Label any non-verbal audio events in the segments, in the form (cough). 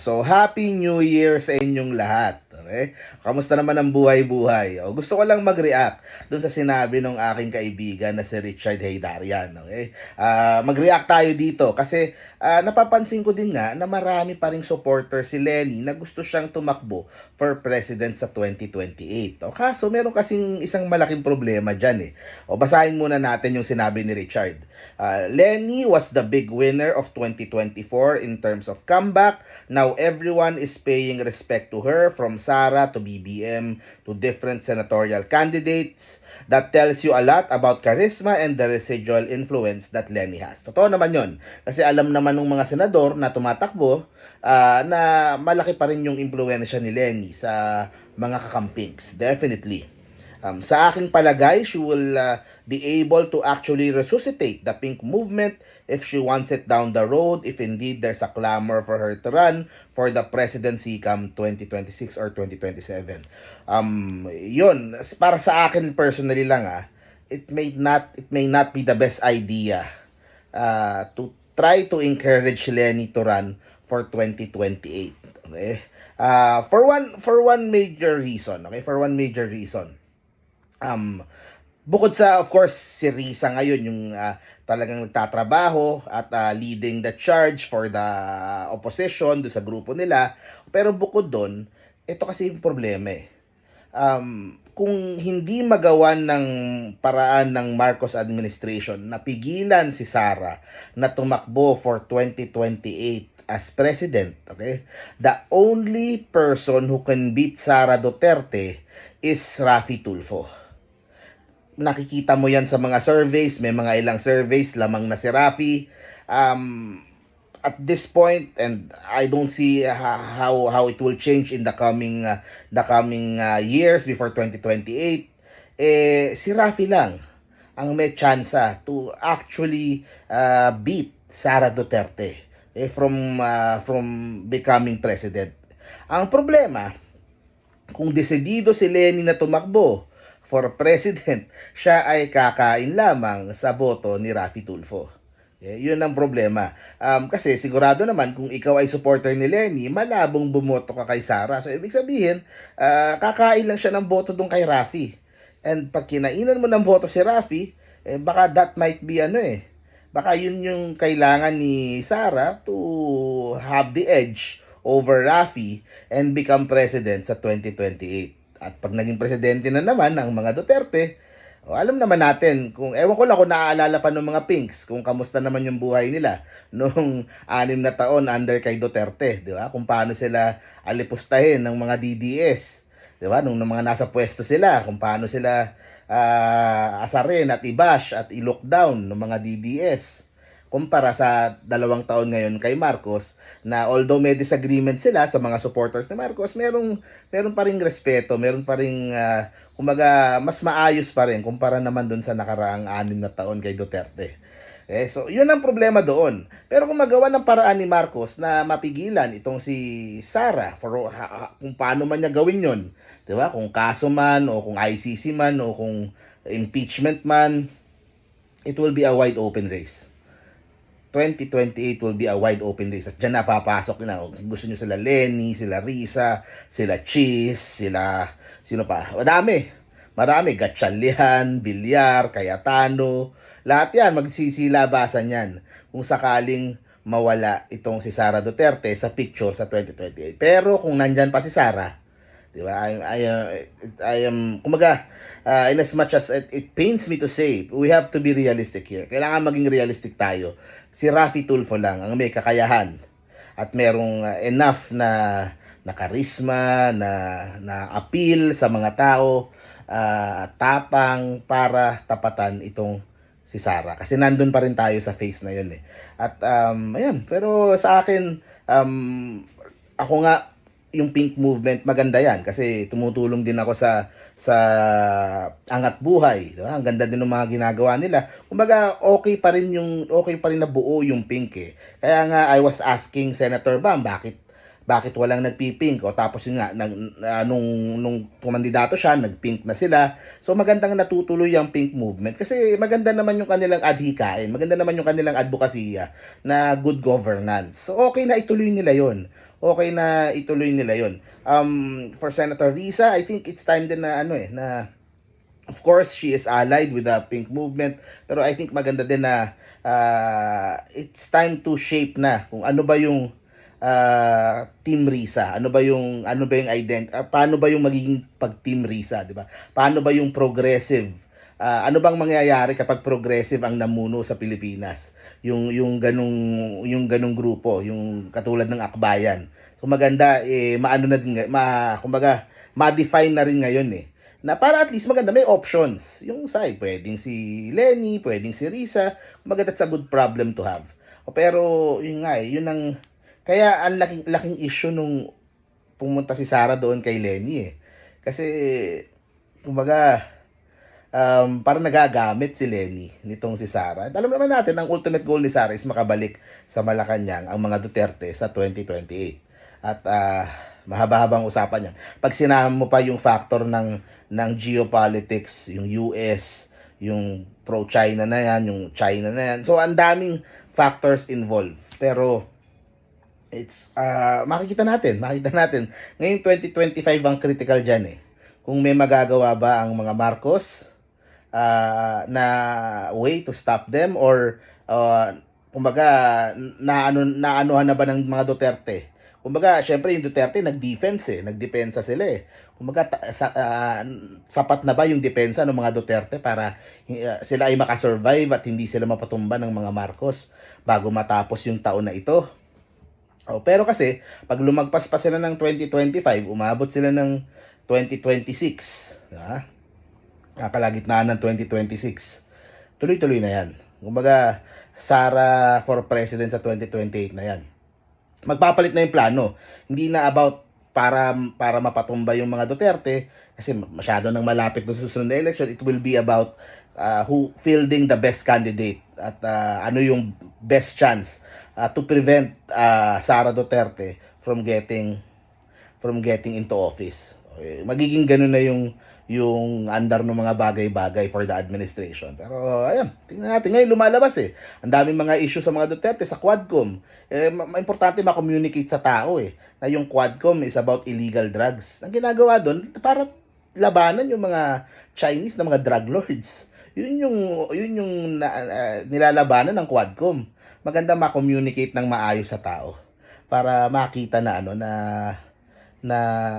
So, Happy New Year sa inyong lahat. Okay? Kamusta naman ang buhay-buhay? O, gusto ko lang mag-react dun sa sinabi ng aking kaibigan na si Richard Haydarian. Okay? Ah, mag-react tayo dito kasi ah, napapansin ko din nga na marami pa ring supporter si Lenny na gusto siyang tumakbo for president sa 2028. O, kaso meron kasing isang malaking problema dyan eh. O, basahin muna natin yung sinabi ni Richard. Ah, Lenny was the big winner of 2024 in terms of comeback. Now everyone is paying respect to her from Sara to BBM to different senatorial candidates. That tells you a lot about charisma and the residual influence that Lenny has. Totoo naman yon Kasi alam naman ng mga senador na tumatakbo ah, na malaki pa rin yung impluensya ni Lenny sa mga kakampings. Definitely. Um, sa aking palagay, she will uh, be able to actually resuscitate the pink movement if she wants it down the road, if indeed there's a clamor for her to run for the presidency come 2026 or 2027. Um, yun, para sa akin personally lang ah, it may not it may not be the best idea uh, to try to encourage Lenny to run for 2028. Okay? Uh, for one for one major reason, okay? For one major reason. Um, bukod sa of course si Risa ngayon yung ah, talagang nagtatrabaho at ah, leading the charge for the opposition do sa grupo nila. Pero bukod doon, ito kasi yung problema eh. Um, kung hindi magawan ng paraan ng Marcos administration na pigilan si Sara na tumakbo for 2028 as president, okay? The only person who can beat Sara Duterte is Rafi Tulfo nakikita mo yan sa mga surveys, may mga ilang surveys, lamang na si Rafi. Um, at this point, and I don't see ha- how how it will change in the coming uh, the coming uh, years before 2028. Eh, si Rafi lang ang may chance to actually uh, beat Sara Duterte eh, from uh, from becoming president. Ang problema, kung desidido si Lenny na tumakbo for president, (laughs) siya ay kakain lamang sa boto ni Rafi Tulfo. Eh, yun ang problema. Um, kasi sigurado naman kung ikaw ay supporter ni Lenny, malabong bumoto ka kay Sara. So ibig sabihin, ah, kakain lang siya ng boto doon kay Rafi. And pag kinainan mo ng boto si Rafi, eh, baka that might be ano eh. Baka yun yung kailangan ni Sara to have the edge over Rafi and become president sa 2028. At pag naging presidente na naman ng mga Duterte, o, alam naman natin, kung ewan ko lang kung naaalala pa ng mga Pinks, kung kamusta naman yung buhay nila (laughs) nung anim na taon under kay Duterte, di ba? Kung paano sila alipustahin ng mga DDS, di ba? Nung, nung mga nasa pwesto sila, kung paano sila ah, asarin at ibash at i-lockdown ng mga DDS kumpara sa dalawang taon ngayon kay Marcos na although may disagreement sila sa mga supporters ni Marcos, merong meron pa ring respeto, meron pa ring ah, kumbaga mas maayos pa rin kumpara naman doon sa nakaraang anim na taon kay Duterte. Eh, so, yun ang problema doon. Pero kung magawa ng paraan ni Marcos na mapigilan itong si Sara for ha- ha- kung paano man niya gawin yon, 'di ba? Kung kaso man o kung ICC man o kung impeachment man, it will be a wide open race. 2028 will be a wide open race. At dyan napapasok na. Gusto nyo sila Lenny, sila Risa, sila Cheese, sila, sino pa? Madami. Marami. Gatchalian, Villar, Cayetano. Lahat yan, magsisilabasan yan. Kung sakaling mawala itong si Sara Duterte sa picture sa 2028. Pero kung nandyan pa si Sara, di ba? I, I, uh, I am, kumaga, uh, in as much as it, it pains me to say, we have to be realistic here. Kailangan maging realistic tayo. Si Rafi Tulfo lang ang may kakayahan at merong uh, enough na na karisma, na na appeal sa mga tao, uh, tapang para tapatan itong si Sara. Kasi nandun pa rin tayo sa face na yun eh. At um, ayan, pero sa akin, um, ako nga, yung pink movement maganda yan. Kasi tumutulong din ako sa sa angat buhay, di ba? Ang ganda din ng mga ginagawa nila. Kumbaga okay pa rin yung okay pa rin na buo yung pink eh. Kaya nga I was asking Senator Bam bakit bakit walang nagpipink? O tapos yun nga nag, ah, nung nung kumandidato siya nagpink na sila. So magandang natutuloy yung pink movement. Kasi maganda naman yung kanilang adhikain. Maganda naman yung kanilang advokasya na good governance. So okay na ituloy nila yon okay na ituloy nila yon. Um, for Senator Risa, I think it's time din na ano eh, na of course she is allied with the pink movement, pero I think maganda din na uh, it's time to shape na kung ano ba yung uh, Team Risa, ano ba yung ano ba yung ident uh, paano ba yung magiging pag Team Risa, 'di ba? Paano ba yung progressive Ah, ano bang mangyayari kapag progressive ang namuno sa Pilipinas? Yung yung ganung yung ganung grupo, yung katulad ng Akbayan. So maganda eh maano na din ma kumbaga ma-define na rin ngayon eh. Na para at least maganda may options. Yung side pwedeng si Lenny, pwedeng si Risa, kumbaga that's a good problem to have. O, pero yun nga eh, yun ang kaya ang laking laking issue nung pumunta si Sara doon kay Lenny eh. Kasi kumbaga um, parang nagagamit si Lenny nitong si Sara. Alam naman natin, ang ultimate goal ni Sara is makabalik sa Malacanang ang mga Duterte sa 2028. At ah, mahaba-habang usapan yan. Pag sinama mo pa yung factor ng, ng geopolitics, yung US, yung pro-China na yan, yung China na yan. So, ang daming factors involved. Pero, it's, ah, makikita natin, makikita natin. Ngayon, 2025 ang critical dyan eh. Kung may magagawa ba ang mga Marcos, uh, na way to stop them or uh, kumbaga na ano na ba ng mga Duterte? Kumbaga syempre yung Duterte nag-defense eh. Nagdepensa sila eh. Kumbaga sa, ah, sapat na ba yung depensa ng mga Duterte para uh, sila ay makasurvive at hindi sila mapatumba ng mga Marcos bago matapos yung taon na ito? Oh, pero kasi pag lumagpas pa sila ng 2025 umabot sila ng 2026 ha? Kakalagitnaan ng 2026. Tuloy-tuloy na yan. Kumbaga, Sara for President sa 2028 na yan. Magpapalit na yung plano. Hindi na about para para mapatumba yung mga Duterte kasi masyado nang malapit ng susunod na election it will be about uh, who fielding the best candidate at uh, ano yung best chance uh, to prevent uh, Sara Duterte from getting from getting into office. Okay, magiging ganun na yung yung andar ng mga bagay-bagay for the administration. Pero ayan, tingnan natin. Ngayon lumalabas eh. Ang daming mga issue sa mga Duterte sa Quadcom. Eh, ma- importante ma-communicate sa tao eh. Na yung Quadcom is about illegal drugs. Ang ginagawa doon, para labanan yung mga Chinese na mga drug lords. Yun yung, yun yung na, ah, nilalabanan ng Quadcom. Maganda ma-communicate ng maayos sa tao. Para makita na ano na na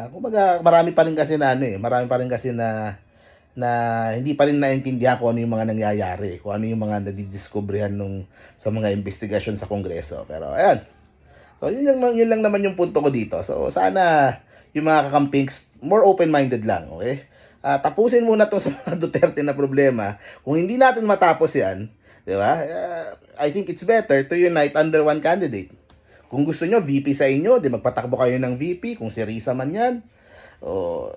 kumbaga marami pa rin kasi na ano eh, marami pa rin kasi na na hindi pa rin naintindihan kung ano yung mga nangyayari, kung ano yung mga nadidiscoveryhan nung sa mga investigasyon sa Kongreso. Pero ayan. So yun lang, yun lang naman yung punto ko dito. So sana yung mga kakampings more open-minded lang, okay? Ah, tapusin muna tong (laughs) sa mga Duterte na problema. Kung hindi natin matapos 'yan, 'di ba? Ah, I think it's better to unite under one candidate. Kung gusto nyo, VP sa inyo, di magpatakbo kayo ng VP, kung si Risa man yan. O,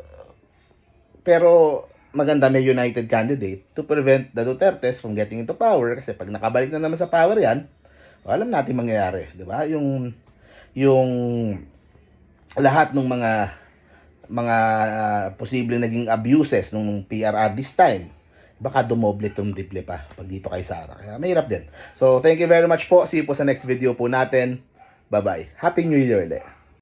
pero maganda may united candidate to prevent the Dutertes from getting into power kasi pag nakabalik na naman sa power yan, o, alam natin mangyayari, di ba? Yung yung lahat ng mga mga uh, posible naging abuses nung PRR this time, baka dumoble itong triple pa pag dito kay Sara. Kaya mahirap din. So, thank you very much po. See you po sa next video po natin. Bye-bye. Happy New Year ulit.